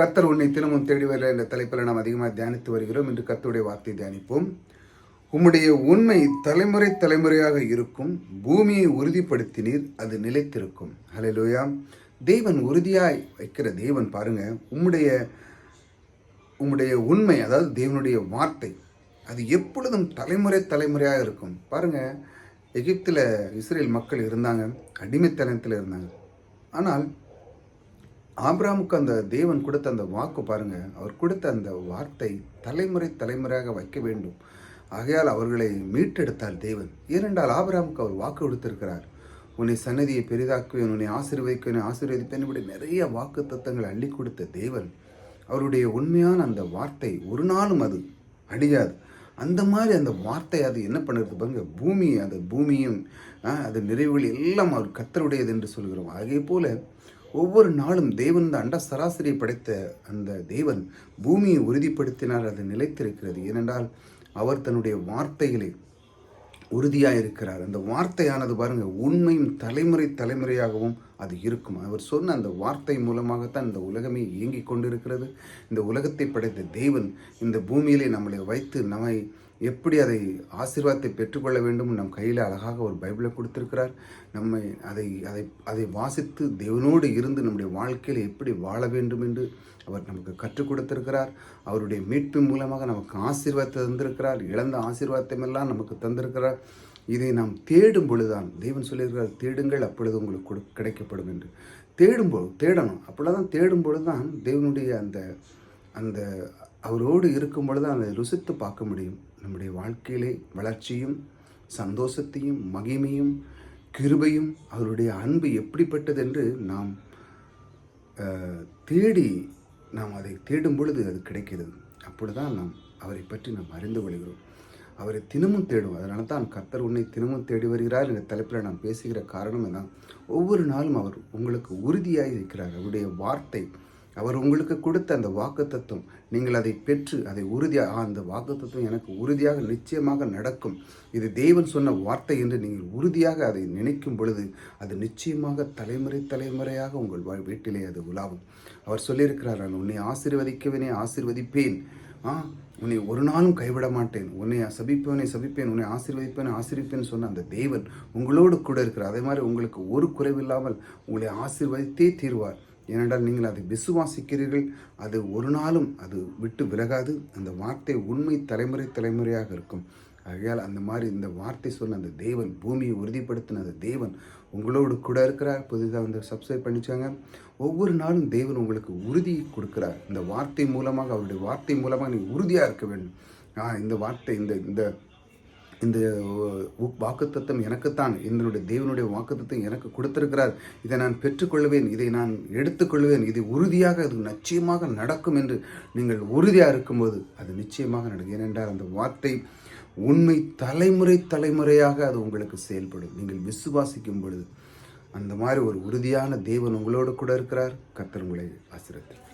கத்தர் உன்னை தினமும் தேடி வர என்ற தலைப்பில் நாம் அதிகமாக தியானித்து வருகிறோம். இன்று கத்தருடைய வார்த்தை தியானிப்போம். உம்முடைய உண்மை தலைமுறை தலைமுறையாக இருக்கும். பூமியை உறுதிப்படுத்தினீர் அது நிலைத்திருக்கும். ஹalleluya தேவன் உறுதியாய் வைக்கிற தேவன் பாருங்க உம்முடைய உம்முடைய உண்மை அதாவது தேவனுடைய வார்த்தை அது எப்பொழுதும் தலைமுறை தலைமுறையாக இருக்கும். பாருங்க எகிப்தில் இஸ்ரேல் மக்கள் இருந்தாங்க அடிமைத்தனத்தில் இருந்தாங்க. ஆனால் ஆப்ராமுக்கு அந்த தேவன் கொடுத்த அந்த வாக்கு பாருங்க. அவர் கொடுத்த அந்த வார்த்தை தலைமுறை தலைமுறையாக வைக்க வேண்டும். ஆகையால் அவர்களை மீட்டெடுத்தார் தேவன். ஏனென்றால் ஆபிராமுக்கு அவர் வாக்கு கொடுத்திருக்கிறார். உன்னை சன்னதியை பெரிதாக்குவேன் உன்னை ஆசீர்வதிக்குவேன் ஆசீர்வதிப்பேன் இப்படி நிறைய வாக்கு தத்தங்களை அள்ளி கொடுத்த தேவன். அவருடைய உண்மையான அந்த வார்த்தை ஒரு நாளும் அது அழியாது. அந்த மாதிரி அந்த வார்த்தை அது என்ன பண்ணுறது பாருங்க. பூமி அந்த பூமியும் அது நிறைவுகள் எல்லாம் அவர் கத்தருடையது என்று சொல்கிறோம். அதே போல் ஒவ்வொரு நாளும் தேவன் இந்த அண்ட சராசரியை படைத்த அந்த தேவன் பூமியை உறுதிப்படுத்தினால் அது நிலைத்திருக்கிறது. ஏனென்றால் அவர் தன்னுடைய வார்த்தைகளை உறுதியாக இருக்கிறார் அந்த வார்த்தையானது பாருங்கள் உண்மையும் தலைமுறை தலைமுறையாகவும் அது இருக்கும்? அவர் சொன்ன அந்த வார்த்தை மூலமாகத்தான் இந்த உலகமே இயங்கிக் கொண்டிருக்கிறது. இந்த உலகத்தை படைத்த தேவன் இந்த பூமியிலே நம்மளை வைத்து நம்மை எப்படி அதை ஆசீர்வாதத்தை பெற்றுக்கொள்ள வேண்டும் நம் கையில் அழகாக ஒரு பைபிளை கொடுத்திருக்கிறார். நம்மை அதை அதை அதை வாசித்து தேவனோடு இருந்து நம்முடைய வாழ்க்கையில் எப்படி வாழ வேண்டும் என்று அவர் நமக்கு கற்றுக் கொடுத்திருக்கிறார். அவருடைய மீட்பின் மூலமாக நமக்கு ஆசீர்வாதத்தை தந்திருக்கிறார். இழந்த ஆசீர்வாதத்தை எல்லாம் நமக்கு தந்திருக்கிறார். இதை நாம் தேடும் பொழுதுதான் தேவன் சொல்லியிருக்கிறார் தேடுங்கள் அப்பொழுது உங்களுக்கு கொடு கிடைக்கப்படும் என்று. தேடும்போது தேடணும். அப்பொழுதுதான் தேடும் பொழுது தான் தேவனுடைய அந்த அந்த அவரோடு இருக்கும் பொழுது அதை ருசித்து பார்க்க முடியும். நம்முடைய வாழ்க்கையிலே வளர்ச்சியும் சந்தோஷத்தையும் மகிமையும் கிருபையும் அவருடைய அன்பு எப்படிப்பட்டது என்று நாம் தேடி நாம் அதை தேடும் பொழுது அது கிடைக்கிறது. அப்பொழுதுதான் நாம் அவரை பற்றி நாம் அறிந்து கொள்கிறோம். அவரை தினமும் தேடும். அதனால தான் கர்த்தர் உன்னை தினமும் தேடி வருகிறார் என்ற தலைப்பில் நான் பேசுகிற காரணம் என்ன ஒவ்வொரு நாளும் அவர் உங்களுக்கு உறுதியாக இருக்கிறார். அவருடைய வார்த்தை அவர் உங்களுக்கு கொடுத்த அந்த வாக்குத்தத்தம் நீங்கள் அதை பெற்று அதை உறுதியாக அந்த அந்த வாக்குத்தத்தம் எனக்கு உறுதியாக நிச்சயமாக நடக்கும். இது தேவன் சொன்ன வார்த்தை என்று நீங்கள் உறுதியாக அதை நினைக்கும் பொழுது அது நிச்சயமாக தலைமுறை தலைமுறையாக உங்கள் வா- வீட்டிலே அது உலாவும். அவர் சொல்லியிருக்கிறார் நான் உன்னை ஆசிர்வதிக்கவனே ஆசிர்வதிப்பேன். ஆ உன்னை ஒரு நாளும் கைவிட மாட்டேன் உன்னை சபிப்பவனை சபிப்பேன் உன்னை ஆசீர்வதிப்பேன் ஆசீர்விப்பேன் சொன்ன அந்த தேவன் உங்களோடு கூட இருக்கிறார். அதே மாதிரி உங்களுக்கு ஒரு குறைவில்லாமல் உங்களை ஆசீர்வதித்தே தீர்வார். ஏனென்றால் நீங்கள் அதை விசுவாசிக்கிறீர்கள். அது ஒரு நாளும் அது விட்டு விலகாது. அந்த வார்த்தை உண்மை தலைமுறை தலைமுறையாக இருக்கும். ஆகையால் அந்த மாதிரி இந்த வார்த்தை சொன்ன அந்த தேவன் பூமியை உறுதிப்படுத்தின அந்த தேவன் உங்களோடு கூட இருக்கிறார். புதிதாக வந்து சப்ஸ்கிரைப் பண்ணிச்சாங்க ஒவ்வொரு நாளும் தேவன் உங்களுக்கு உறுதி கொடுக்கிறார். இந்த வார்த்தை மூலமாக அவருடைய வார்த்தை மூலமாக நீ உறுதியாக இருக்க வேண்டும். இந்த வார்த்தை இந்த இந்த இந்த வாக்குத்தத்தம் எனக்குத்தான் என்னுடைய தேவனுடைய வாக்குத்தத்தம் எனக்கு கொடுத்திருக்கிறார். இதை நான் பெற்றுக்கொள்வேன் இதை நான் எடுத்துக்கொள்வேன் இது உறுதியாக அது நிச்சயமாக நடக்கும் என்று நீங்கள் உறுதியாக இருக்கும்போது அது நிச்சயமாக நடக்கும். ஏனென்றால் அந்த வார்த்தை உண்மை தலைமுறை தலைமுறையாக அது உங்களுக்கு செயல்படும். நீங்கள் விசுவாசிக்கும் பொழுது அந்த மாதிரி ஒரு உறுதியான தேவன் உங்களோடு கூட இருக்கிறார். கத்தர் உங்களை ஆசிரியத்தில்